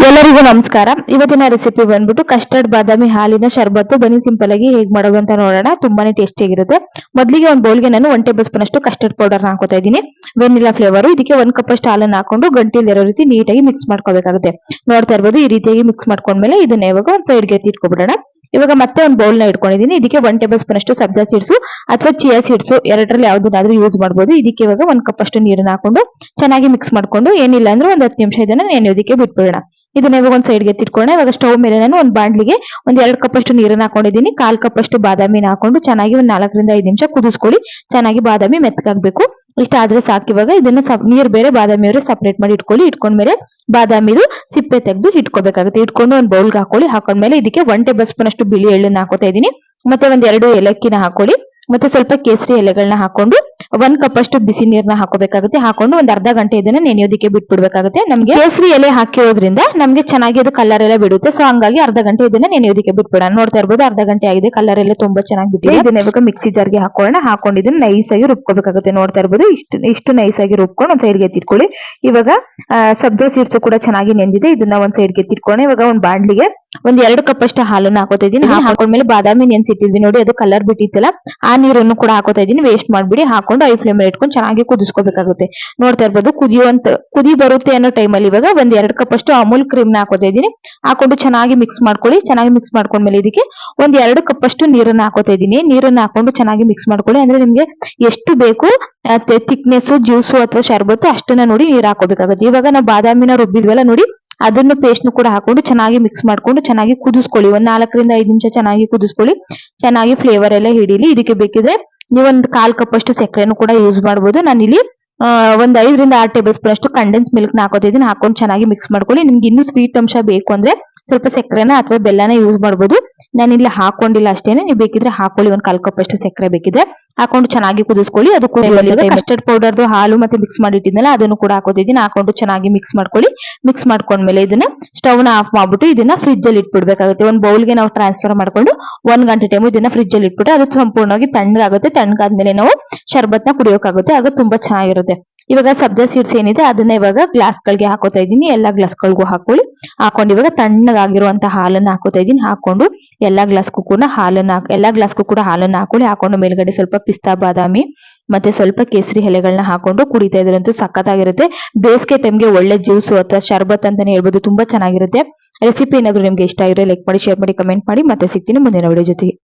ಎಲ್ಲರಿಗೂ ನಮಸ್ಕಾರ. ಇವತ್ತಿನ ರೆಸಿಪಿ ಬಂದ್ಬಿಟ್ಟು ಕಸ್ಟರ್ಡ್ ಬಾದಾಮಿ ಹಾಲಿನ ಶರ್ಬತ್ತು, ಬನ್ನಿ ಸಿಂಪಲ್ ಆಗಿ ಹೇಗ್ ಮಾಡೋದು ಅಂತ ನೋಡೋಣ. ತುಂಬಾನೇ ಟೇಸ್ಟಿ ಆಗಿರುತ್ತೆ. ಮೊದಲಿಗೆ ಒಂದು ಬೌಲ್ಗೆ ನಾನು ಒನ್ ಟೇಬಲ್ ಸ್ಪೂನ್ ಅಷ್ಟು ಕಸ್ಟರ್ಡ್ ಪೌಡರ್ ಹಾಕೋತಾ ಇದ್ದೀನಿ. ವೆನಿಲಾ ಫ್ಲೇವರ್ ಇದಕ್ಕೆ ಒಂದ್ ಕಪ್ ಅಷ್ಟು ಹಾಲನ್ನು ಹಾಕೊಂಡು ಗಂಟಿಲಿರೋ ರೀತಿ ನೀಟಾಗಿ ಮಿಕ್ಸ್ ಮಾಡ್ಕೋಬೇಕಾಗುತ್ತೆ. ನೋಡ್ತಾ ಇರ್ಬೋದು, ಈ ರೀತಿಯಾಗಿ ಮಿಕ್ಸ್ ಮಾಡ್ಕೊಂಡ್ಮೇಲೆ ಇದನ್ನ ಇವಾಗ ಒಂದ್ ಸೈಡ್ಗೆ ಎತ್ತಿಟ್ಕೊಬಿಡೋಣ ಇವಾಗ ಮತ್ತೆ ಒಂದು ಬೌಲ್ನ ಇಟ್ಕೊಂಡಿದ್ದೀನಿ. ಇದಕ್ಕೆ ಒನ್ ಟೇಬಲ್ ಸ್ಪೂನ್ ಅಷ್ಟು ಸಬ್ಜಾ ಸೀಡ್ಸು ಅಥವಾ ಚಿಯಾ ಸೀಡ್ಸು ಎರಡರಲ್ಲಿ ಯಾವ್ದನ್ನಾದ್ರೂ ಯೂಸ್ ಮಾಡ್ಬೋದು. ಇದಕ್ಕೆ ಇವಾಗ ಒಂದ್ ಕಪ್ ಅಷ್ಟು ನೀರನ್ನ ಹಾಕೊಂಡು ಚೆನ್ನಾಗಿ ಮಿಕ್ಸ್ ಮಾಡ್ಕೊಂಡು ಏನಿಲ್ಲ ಅಂದ್ರೆ ಒಂದ್ ಹತ್ತು ನಿಮಿಷ ಇದನ್ನ ನೆನೆಯೋದಕ್ಕೆ ಬಿಟ್ಬಿಡೋಣ. ಇದನ್ನ ಇವಾಗ ಒಂದ್ ಸೈಡ್ಗೆ ಎತ್ತಿಟ್ಕೊಳ್ಳೋಣ. ಇವಾಗ ಸ್ಟವ್ ಮೇಲೆ ನಾನು ಒಂದ್ ಬಾಂಡ್ಲಿಗೆ ಒಂದ್ ಎರಡ್ ಕಪ್ ಅಷ್ಟು ನೀರನ್ನ ಹಾಕೊಂಡಿದ್ದೀನಿ. ಕಾಲ್ ಕಪ್ ಅಷ್ಟು ಬಾದಾಮಿನ ಹಾಕೊಂಡು ಚೆನ್ನಾಗಿ ಒಂದ್ ನಾಲ್ಕರಿಂದ ಐದು ನಿಮಿಷ ಕುದಿಸ್ಕೊಳ್ಳಿ. ಚೆನ್ನಾಗಿ ಬಾದಾಮಿ ಮೆತ್ತಗಾಗ್ಬೇಕು. ಇಷ್ಟ ಆದ್ರೆ ಸಾಕು ಇವಾಗ. ಇದನ್ನ ನೀರ್ ಬೇರೆ ಬಾದಾಮಿ ಅವರೇ ಸಪ್ರೇಟ್ ಮಾಡಿ ಇಟ್ಕೊಳ್ಳಿ. ಇಟ್ಕೊಂಡ್ಮೇಲೆ ಬಾದಾಮಿದು ಸಿಪ್ಪೆ ತೆಗೆದು ಇಟ್ಕೋಬೇಕಾಗುತ್ತೆ. ಇಟ್ಕೊಂಡು ಒಂದ್ ಬೌಲ್ಗೆ ಹಾಕೊಳ್ಳಿ. ಹಾಕೊಂಡ್ಮೇಲೆ ಇದಕ್ಕೆ ಒನ್ ಟೇಬಲ್ ಸ್ಪೂನ್ ಅಷ್ಟು ಬಿಳಿ ಎಳ್ಳನ್ನ ಹಾಕೋತಾ ಇದೀನಿ ಮತ್ತೆ ಒಂದ್ ಎರಡು ಏಲಕ್ಕಿನ ಹಾಕೊಳ್ಳಿ. ಮತ್ತೆ ಸ್ವಲ್ಪ ಕೇಸರಿ ಎಲೆಗಳನ್ನ ಹಾಕೊಂಡು ಒಂದ್ ಕಪ್ ಅಷ್ಟು ಬಿಸಿ ನೀರ್ನ ಹಾಕೋಬೇಕಾಗುತ್ತೆ. ಹಾಕೊಂಡು ಒಂದ್ ಅರ್ಧ ಗಂಟೆ ಇದನ್ನ ನೆನೆಯೋದಕ್ಕೆ ಬಿಟ್ಬಿಡ್ಬೇಕಾಗುತ್ತೆ. ನಮ್ಗೆ ಕೇಸರಿ ಎಲೆ ಹಾಕಿರೋದ್ರಿಂದ ನಮ್ಗೆ ಚೆನ್ನಾಗಿ ಅದು ಕಲರ್ ಎಲ್ಲ ಬಿಡುತ್ತೆ. ಸೊ ಹಂಗಾಗಿ ಅರ್ಧ ಗಂಟೆ ಇದನ್ನ ನೆನೆಯೋದಕ್ಕೆ ಬಿಟ್ಬಿಡೋಣ. ನೋಡ್ತಾ ಇರ್ಬೋದು ಅರ್ಧ ಗಂಟೆ ಆಗಿದೆ. ಕಲರ್ ಎಲ್ಲ ತುಂಬಾ ಚೆನ್ನಾಗಿ ಬಿಟ್ಟಿದೆ. ಇದನ್ನ ಇವಾಗ ಮಿಕ್ಸಿ ಜಾರ್ಗೆ ಹಾಕೋಣ ಹಾಕೊಂಡು ಇದನ್ನ ನೈಸ್ ಆಗಿ ರುಬ್ಕೋಬೇಕಾಗುತ್ತೆ. ನೋಡ್ತಾ ಇರ್ಬೋದು ಇಷ್ಟು ಇಷ್ಟು ನೈಸ್ ಆಗಿ ರುಬ್ಕೊಂಡು ಒಂದ್ ಸೈಡ್ಗೆ ತಿಟ್ಕೊಳ್ಳಿ ಇವಾಗ ಸಬ್ಜಾ ಸೀಡ್ಸ್ ಕೂಡ ಚೆನ್ನಾಗಿ ನೆಂದಿದೆ. ಇದನ್ನ ಒಂದ್ ಸೈಡ್ಗೆ ಎತ್ತಿಟ್ಕೊಂಡು ಇವಾಗ ಒಂದ್ ಬಾಂಡ್ಲಿಗೆ ಒಂದ್ ಎರಡು ಕಪ್ ಅಷ್ಟು ಹಾಲನ್ನ ಹಾಕೋತಾ ಇದೀನಿ ಹಾಕೊಂಡ್ಮೇಲೆ ಬಾದಾಮಿ ನೆನ್ಸಿಟ್ಟಿದ್ವಿ ನೋಡಿ ಅದು ಕಲರ್ ಬಿಟ್ಟಿತ್ತಲ್ಲ ಆ ನೀರನ್ನು ಕೂಡ ಹಾಕೋತಾ ಇದೀನಿ ವೇಸ್ಟ್ ಮಾಡ್ಬಿಡಿ. ಹಾಕೊಂಡು ಐ ಫ್ಲೇಮ್ ಇಟ್ಕೊಂಡು ಚೆನ್ನಾಗಿ ಕುದಿಸ್ಕೋಬೇಕಾಗುತ್ತೆ. ನೋಡ್ತಾ ಇರ್ಬೋದು ಕುದಿಯುವಂತ ಕುದಿ ಬರುತ್ತೆ ಅನ್ನೋ ಟೈಮಲ್ಲಿ ಇವಾಗ ಒಂದ್ ಎರಡು ಕಪ್ ಅಷ್ಟು ಅಮೂಲ್ ಕ್ರೀಮ್ನ ಹಾಕೋತಾ ಇದೀನಿ ಹಾಕೊಂಡು ಚೆನ್ನಾಗಿ ಮಿಕ್ಸ್ ಮಾಡ್ಕೊಳ್ಳಿ. ಚೆನ್ನಾಗಿ ಮಿಕ್ಸ್ ಮಾಡ್ಕೊಂಡ್ಮೇಲೆ ಇದಕ್ಕೆ ಒಂದ್ ಎರಡು ಕಪ್ ಅಷ್ಟು ನೀರನ್ನ ಹಾಕೋತಾ ಇದೀನಿ ನೀರನ್ನ ಹಾಕೊಂಡು ಚೆನ್ನಾಗಿ ಮಿಕ್ಸ್ ಮಾಡ್ಕೊಳ್ಳಿ. ಅಂದ್ರೆ ನಿಮ್ಗೆ ಎಷ್ಟು ಬೇಕು ಥಿಕ್ನೆಸ್ ಜ್ಯೂಸು ಅಥವಾ ಶರ್ಬತ್ತು ಅಷ್ಟನ್ನ ನೋಡಿ ನೀರ್ ಹಾಕೋಬೇಕಾಗುತ್ತೆ. ಇವಾಗ ನಾವು ಬಾದಾಮಿನ ರುಬ್ಬಿದ್ವಲ್ಲ ನೋಡಿ ಅದನ್ನು ಪೇಸ್ಟ್ ಕೂಡ ಹಾಕೊಂಡು ಚೆನ್ನಾಗಿ ಮಿಕ್ಸ್ ಮಾಡ್ಕೊಂಡು ಚೆನ್ನಾಗಿ ಕುದಿಸ್ಕೊಳ್ಳಿ. ಒಂದ್ ನಾಲ್ಕರಿಂದ ಐದು ನಿಮಿಷ ಚೆನ್ನಾಗಿ ಕುದಿಸ್ಕೊಳ್ಳಿ. ಚೆನ್ನಾಗಿ ಫ್ಲೇವರ್ ಎಲ್ಲ ಹಿಡೀಲಿ. ಇದಕ್ಕೆ ಬೇಕಿದ್ರೆ ನೀವೊಂದು ಕಾಲ್ ಕಪ್ ಅಷ್ಟು ಸಕ್ಕರೆನು ಕೂಡ ಯೂಸ್ ಮಾಡ್ಬೋದು. ನಾನಿಲ್ಲಿ ಒಂದ್ ಐದರಿಂದ ಆರು ಟೇಬಲ್ ಸ್ಪೂನ್ ಅಷ್ಟು ಕಂಡೆನ್ಸ್ ಮಿಲ್ಕ್ನ ಹಾಕೋತಿದ್ದೀನಿ ಹಾಕೊಂಡು ಚೆನ್ನಾಗಿ ಮಿಕ್ಸ್ ಮಾಡ್ಕೊಳ್ಳಿ. ನಿಮ್ಗೆ ಇನ್ನೂ ಸ್ವೀಟ್ ಅಂಶ ಬೇಕು ಅಂದ್ರೆ ಸ್ವಲ್ಪ ಸಕ್ಕರೆನ ಅಥವಾ ಬೆಲ್ಲನ ಯೂಸ್ ಮಾಡ್ಬೋದು. ಇಲ್ಲಿ ಹಾಕೊಂಡಿಲ್ಲ ಅಷ್ಟೇನೆ. ನೀವು ಬೇಕಿದ್ರೆ ಹಾಕೊಳ್ಳಿ. ಒಂದ್ ಕಾಲ್ ಕಪ್ ಅಷ್ಟು ಸಕ್ಕರೆ ಬೇಕಿದ್ರೆ. ಹಾಕೊಂಡು ಚೆನ್ನಾಗಿ ಕುದಿಸ್ಕೊಳ್ಳಿ. ಅದು ಕಸ್ಟರ್ಡ್ ಪೌಡರ್ದು ಹಾಲು ಮತ್ತೆ ಮಿಕ್ಸ್ ಮಾಡಿಟ್ಟಿದ್ನಲ್ಲ ಅದನ್ನು ಕೂಡ ಹಾಕೋತಿದ್ದೀನಿ. ಹಾಕೊಂಡು ಚೆನ್ನಾಗಿ ಮಿಕ್ಸ್ ಮಾಡ್ಕೊಳ್ಳಿ. ಮಿಕ್ಸ್ ಮಾಡ್ಕೊಂಡ್ಮೇಲೆ ಇದನ್ನ ಸ್ಟವ್ನ ಆಫ್ ಮಾಡ್ಬಿಟ್ಟು ಇದನ್ನ ಫ್ರಿಜ್ ಅಲ್ಲಿ ಇಟ್ಬಿಡ್ಬೇಕಾಗುತ್ತೆ. ಒಂದ್ ಬೌಲ್ಗೆ ನಾವು ಟ್ರಾನ್ಸ್ಫರ್ ಮಾಡ್ಕೊಂಡು ಒಂದ್ ಗಂಟೆ ಟೈಮ್ ಇದನ್ನ ಫ್ರಿಜ್ ಅಲ್ಲಿ ಇಟ್ಬಿಟ್ಟು ಅದು ಸಂಪೂರ್ಣವಾಗಿ ತಣ್ಣಗಾಗುತ್ತೆ. ತಣ್ಣಗಾದ್ಮೇಲೆ ನಾವು ಶರ್ಬತ್ನ ಕುಡಿಯೋಕ್ಕಾಗುತ್ತೆ ಆಗ ತುಂಬಾ ಚೆನ್ನಾಗಿರುತ್ತೆ. ಇವಾಗ ಸಬ್ಜಾ ಸೀಡ್ಸ್ ಏನಿದೆ ಅದನ್ನ ಇವಾಗ ಗ್ಲಾಸ್ ಗಳಿಗೆ ಹಾಕೋತಾ ಇದ್ದೀನಿ. ಎಲ್ಲಾ ಗ್ಲಾಸ್ ಗಳಿಗೂ ಹಾಕೊಳ್ಳಿ. ಹಾಕೊಂಡು ಇವಾಗ ತಣ್ಣಗಾಗಿರುವಂತ ಹಾಲನ್ನ ಹಾಕೋತಾ ಇದ್ದೀನಿ. ಹಾಕೊಂಡು ಎಲ್ಲಾ ಗ್ಲಾಸ್ಗೂ ಕೂಡ ಹಾಲನ್ನ ಎಲ್ಲಾ ಗ್ಲಾಸ್ಗೂ ಕೂಡ ಹಾಲನ್ನ ಹಾಕೊಳ್ಳಿ. ಹಾಕೊಂಡು ಮೇಲ್ಗಡೆ ಸ್ವಲ್ಪ ಪಿಸ್ತಾ ಬಾದಾಮಿ ಮತ್ತೆ ಸ್ವಲ್ಪ ಕೇಸರಿ ಎಲೆಗಳನ್ನ ಹಾಕೊಂಡು ಕುಡಿತಾ ಇದ್ರಂತೂ ಸಖತ್ತಾಗಿರುತ್ತೆ. ಬೇಸಿಗೆ ಟೈಮ್ಗೆ ಒಳ್ಳೆ ಜ್ಯೂಸು ಅಥವಾ ಶರ್ಬತ್ ಅಂತಾನೆ ಹೇಳ್ಬೋದು. ತುಂಬಾ ಚೆನ್ನಾಗಿರುತ್ತೆ. ರೆಸಿಪಿ ಏನಾದ್ರು ನಿಮ್ಗೆ ಇಷ್ಟ ಆಗಿರೋ ಲೈಕ್ ಮಾಡಿ ಶೇರ್ ಮಾಡಿ ಕಮೆಂಟ್ ಮಾಡಿ. ಮತ್ತೆ ಸಿಗ್ತೀನಿ ಮುಂದಿನ ವಿಡಿಯೋ ಜೊತೆಗೆ.